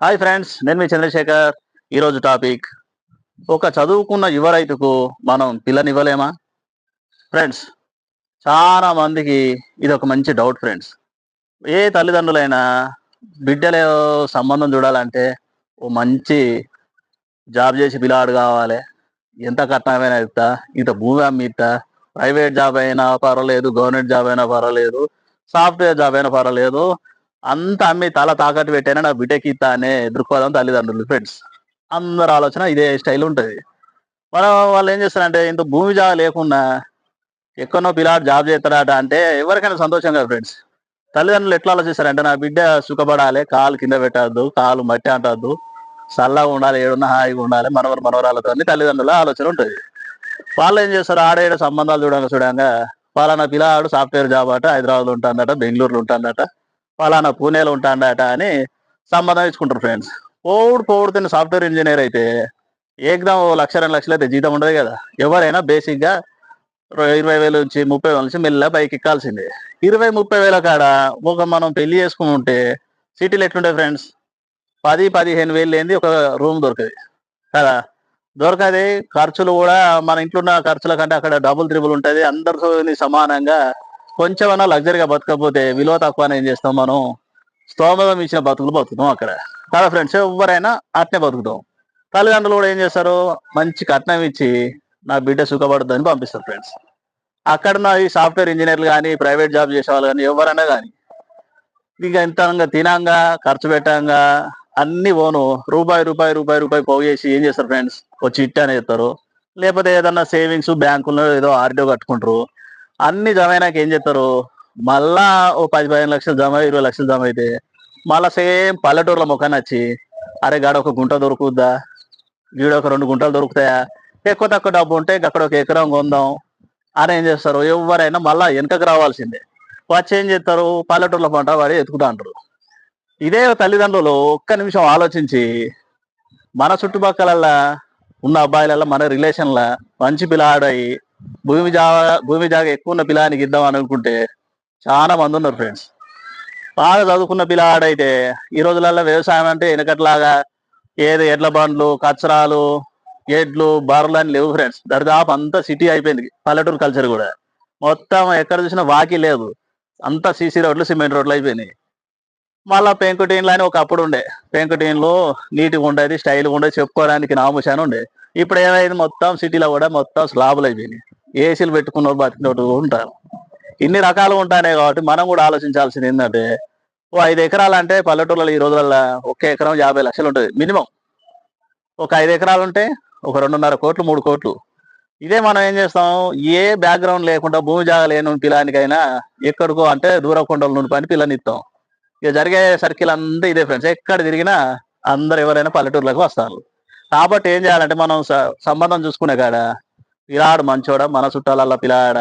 Hi friends నేను మీ చంద్రశేఖర్. ఈరోజు topic ఒక చదువుకున్న యువ రైతుకు మనం పిల్లనివ్వలేమా? ఫ్రెండ్స్ చాలా మందికి ఇది ఒక మంచి డౌట్ ఫ్రెండ్స్ ఏ తల్లిదండ్రులైనా బిడ్డల సంబంధం చూడాలంటే ఓ మంచి జాబ్ చేసి పిల్లాడు కావాలి. ఎంత కట్నమైనా ఇస్తా ఇంత భూమి అమ్మిస్తా ప్రైవేట్ జాబ్ అయినా పర్వాలేదు గవర్నమెంట్ జాబ్ అయినా పర్వాలేదు సాఫ్ట్వేర్ జాబ్ అయినా పర్వాలేదు అంత అమ్మి తల తాకట్టు పెట్టైనా? నా బిడ్డకి ఇస్తా అనే దృక్పథం తల్లిదండ్రులు ఫ్రెండ్స్ అందరు ఆలోచన ఇదే స్టైల్ ఉంటుంది. మనం వాళ్ళు ఏం చేస్తారంటే ఇంత భూమి జాబ్ లేకుండా ఎక్కడో పిల్లాడు జాబ్ చేస్తాడట అంటే ఎవరికైనా సంతోషం కదా ఫ్రెండ్స్ తల్లిదండ్రులు ఎట్లా ఆలోచిస్తారంటే నా బిడ్డ సుఖపడాలి కాలు కింద పెట్టద్దు కాలు మట్టి అంటద్దు చల్లగా ఉండాలి ఏడున్నా హాయిగా ఉండాలి మనవరు మనవరాలతో అని తల్లిదండ్రుల ఆలోచన ఉంటుంది. వాళ్ళు ఏం చేస్తారు? ఆడేడ సంబంధాలు చూడంగా చూడంగా నా పిల్లాడు సాఫ్ట్వేర్ జాబ్ అట హైదరాబాద్లో ఉంటుందట బెంగళూరులో ఉంటుందట పలానా పూణేలో ఉంటాడట అని సంబంధం ఇచ్చుకుంటారు ఫ్రెండ్స్ పోడు పోడుతున్న తిన్న సాఫ్ట్వేర్ ఇంజనీర్ అయితే ఏకదం ఓ లక్ష రెండు లక్షలు అయితే జీతం ఉండదు కదా. ఎవరైనా బేసిక్గా ఇరవై వేలు నుంచి ముప్పై వేల నుంచి మెల్ల బైక్ ఎక్కాల్సిందే. ఇరవై ముప్పై వేల కాడ ఒక మనం పెళ్ళి చేసుకుని ఉంటే సిటీలో ఎట్లుంటాయి ఫ్రెండ్స్ పది పదిహేను వేలు లేనిది ఒక రూమ్ దొరకదు కదా. దొరకది ఖర్చులు కూడా మన ఇంట్లో ఉన్న ఖర్చుల కంటే అక్కడ డబుల్ త్రిబుల్ ఉంటుంది. అందరితో సమానంగా కొంచెమన్నా లగ్జరీగా బతకపోతే విలువ తక్కువ ఏం చేస్తాం మనం? స్తోమతం ఇచ్చిన బతుకులు బతుకుతాం అక్కడ. కదా ఫ్రెండ్స్ ఎవరైనా అట్నే బతుకుతాం. తల్లిదండ్రులు కూడా ఏం చేస్తారు? మంచి కట్నం ఇచ్చి నా బిడ్డ సుఖపడుతుందని పంపిస్తారు ఫ్రెండ్స్ అక్కడ నా ఈ సాఫ్ట్వేర్ ఇంజనీర్లు కానీ ప్రైవేట్ జాబ్ చేసే వాళ్ళు కానీ ఎవరైనా కానీ ఇంకా ఇంత తినంగా ఖర్చు పెట్టంగా అన్ని పోను. రూపాయి రూపాయి రూపాయి రూపాయి పోగు చేసి ఏం చేస్తారు ఫ్రెండ్స్ ఒక చిట్ అని చెప్తారు లేకపోతే ఏదన్నా సేవింగ్స్ బ్యాంకులో ఏదో ఆర్డీఓ కట్టుకుంటారు. అన్ని జమ అయినాక ఏం చేస్తారు? మళ్ళా ఓ పది పదిహేను లక్షలు జమ ఇరవై లక్షలు జమ అయితే మళ్ళా సేమ్ పల్లెటూరుల ముఖాన్ని వచ్చి అరే గాడ ఒక గుంట దొరుకుద్దా? గీడ ఒక రెండు గుంటలు దొరుకుతాయా? ఎక్కువ తక్కువ డబ్బు ఉంటే అక్కడ ఒక ఎకరం కొందాం. అని ఏం చేస్తారు? ఎవరైనా మళ్ళా వెనకకు రావాల్సిందే. వచ్చి ఏం చేస్తారు? పల్లెటూరులో పంట వాడి ఎత్తుకుతా అంటారు. ఇదే తల్లిదండ్రులు ఒక్క నిమిషం ఆలోచించి మన చుట్టుపక్కల ఉన్న అబ్బాయిలలో మన రిలేషన్ల మంచి పిల్లాడయి భూమి జాగా భూమి జాగా ఎక్కువ ఉన్న పిల్లానికి ఇద్దాం అనుకుంటే చాలా మంది ఉన్నారు ఫ్రెండ్స్ బాగా చదువుకున్న పిల్లాడైతే ఈ రోజులలో వ్యవసాయం అంటే వెనకట్లాగా ఏది ఎడ్ల బండ్లు కచ్చరాలు ఎడ్లు బర్రెలు అని లేవు ఫ్రెండ్స్ దరిదాపు అంతా సిటీ అయిపోయింది పల్లెటూరు కల్చర్ కూడా. మొత్తం ఎక్కడ చూసినా వాకి లేదు అంతా సీసీ రోడ్లు సిమెంట్ రోడ్లు అయిపోయినాయి. మళ్ళా పెంకుటీన్లు అని ఒకప్పుడు ఉండే. పెంకుటీన్లు నీట్గా ఉండేది స్టైల్గా ఉండేది చెప్పుకోవడానికి నాముషాన్ని ఉండే ఇప్పుడు ఏమైంది? మొత్తం సిటీలో కూడా మొత్తం స్లాబులు అయిపోయినాయి. ఏసీలు పెట్టుకున్న బతికినట్టు ఉంటారు. ఇన్ని రకాలు ఉంటాయి కాబట్టి మనం కూడా ఆలోచించాల్సింది ఏంటంటే ఓ ఐదు ఎకరాలు అంటే పల్లెటూళ్ళలో ఈ రోజులలో ఒక్క ఎకరం యాభై లక్షలు ఉంటుంది మినిమం. ఒక ఐదు ఎకరాలు ఉంటే ఒక రెండున్నర కోట్లు మూడు కోట్లు. ఇదే మనం ఏం చేస్తాం? ఏ బ్యాక్గ్రౌండ్ లేకుండా భూమి జాగా లేని పిల్లానికైనా ఎక్కడికో అంటే దూర కొండల నుండి పని పిల్లనిస్తాం ఇక జరిగే సర్కిల్ అంతా ఇదే ఫ్రెండ్స్ ఎక్కడ తిరిగినా అందరు ఎవరైనా పల్లెటూర్లకు వస్తారు. కాబట్టి ఏం చేయాలంటే మనం స- సంబంధం చూసుకునే కాడ పిలాడు మంచోడా మన చుట్టాలల్లో పిలాడ?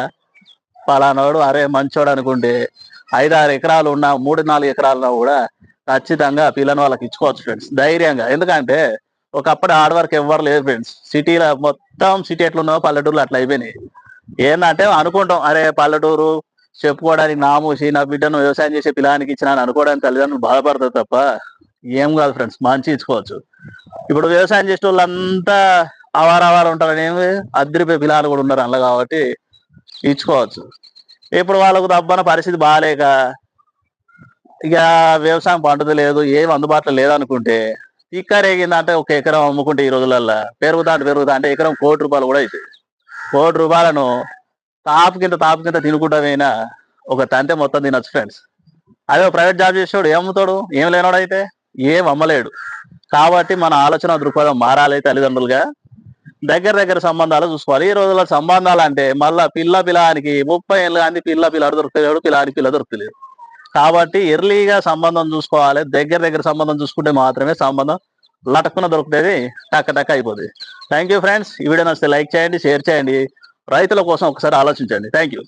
పలానాడు అరే మంచోడు అనుకుంటే ఐదారు ఆరు ఎకరాలు ఉన్న మూడు నాలుగు ఎకరాలున్నా కూడా ఖచ్చితంగా పిల్లని వాళ్ళకి ఇచ్చుకోవచ్చు ఫ్రెండ్స్ ధైర్యంగా. ఎందుకంటే ఒకప్పుడు హార్డ్ వర్క్ ఎవ్వరు లేదు ఫ్రెండ్స్ సిటీలో మొత్తం సిటీ ఎట్లున్నావు పల్లెటూరులో అట్లా అయిపోయినాయి. ఏంటంటే అనుకుంటాం అరే పల్లెటూరు చెప్పుకోవడానికి నామూసి నా బిడ్డను వ్యవసాయం చేసే పిల్లానికి ఇచ్చిన అని అనుకోవడానికి తల్లిదండ్రులు బాధపడతారు తప్ప ఏం కాదు ఫ్రెండ్స్ మంచి ఇచ్చుకోవచ్చు. ఇప్పుడు వ్యవసాయం చేసే వాళ్ళంతా అవారవారు ఉంటారని ఏమి? అద్దరిపోయి పిల్లలు కూడా ఉన్నారు అందులో కాబట్టి ఇచ్చుకోవచ్చు. ఇప్పుడు వాళ్ళకు దబ్బన పరిస్థితి బాగాలేక ఇక వ్యవసాయం పండుత లేదు ఏం అందుబాటులో లేదనుకుంటే తిక్క రేగిందంటే ఒక ఎకరం అమ్ముకుంటే ఈ రోజులల్లో పెరుగుతా అంటే పెరుగుతా అంటే ఎకరం కోటి రూపాయలు కూడా అవుతాయి కోటి రూపాయలను తాపు కింద తాపు కింద తినుకుంటా పోయినా ఒక తంతే మొత్తం తినొచ్చు ఫ్రెండ్స్. అదే ప్రైవేట్ జాబ్ చేసేవాడు ఏమవుతాడు అమ్ముతాడు ఏం లేనోడు అయితే ఏం అమ్మలేడు. కాబట్టి మన ఆలోచన దృక్పథం మారాలి తల్లిదండ్రులుగా. దగ్గర దగ్గర సంబంధాలు చూసుకోవాలి. ఈ రోజుల్లో సంబంధాలు అంటే మళ్ళా పిల్ల పిల్లానికి ముప్పై ఏళ్ళు కానీ పిల్ల పిల్లాడు దొరుకుతలేడు పిల్లాడికి పిల్ల దొరుకుతలేదు. కాబట్టి ఎర్లీగా సంబంధం చూసుకోవాలి. దగ్గర దగ్గర సంబంధం చూసుకుంటే మాత్రమే సంబంధం లటక్కున దొరుకుతుంది టక్క టక్క అయిపోతుంది. థ్యాంక్ యూ ఫ్రెండ్స్ ఈ వీడియో నచ్చితే లైక్ చేయండి షేర్ చేయండి. రైతుల కోసం ఒకసారి ఆలోచించండి. Thank you